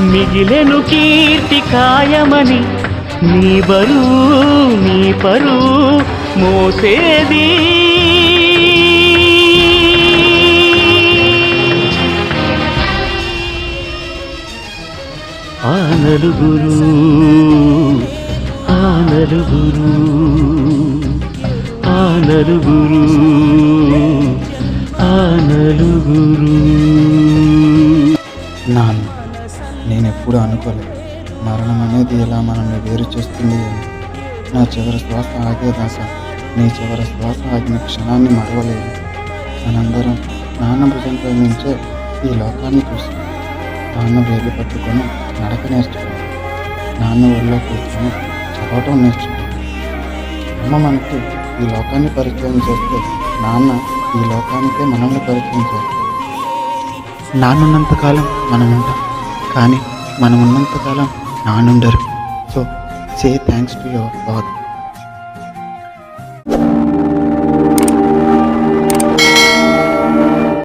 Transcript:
మిగిలెను కీర్తి కాయమని నీ బరువు నీ పరువు మోసేది. ఆ నలుగురు ఆ నలుగురు ఆ నలుగురు ఆ నలుగురు. నాన్న. నేను ఎప్పుడూ అనుకోలేదు. మరణం అనేది ఎలా మనల్ని వేరు చేస్తుంది అని. నా చివరి శ్వాస ఆగేదాస నీ చివరి శ్వాస ఆగిన క్షణాన్ని మరవలేదు మనందరం నాన్న భుజంపై నుంచే ఈ లోకాన్ని చూసాం నాన్న వేలు పట్టుకొని నడక నేర్చుకున్నాను నాన్న ఒళ్ళో కూర్చొని చదవటం నేర్చుకున్నాను అమ్మ మనకి ఈ లోకాన్ని పరిచయం చేస్తే నాన్న ఈ లోకానికే మనల్ని పరిచయం చేస్తాం నాన్నున్నంతకాలం మనం ఉంటాం కానీ మనం ఉన్నంతకాలం నానుండరు so say thanks to your father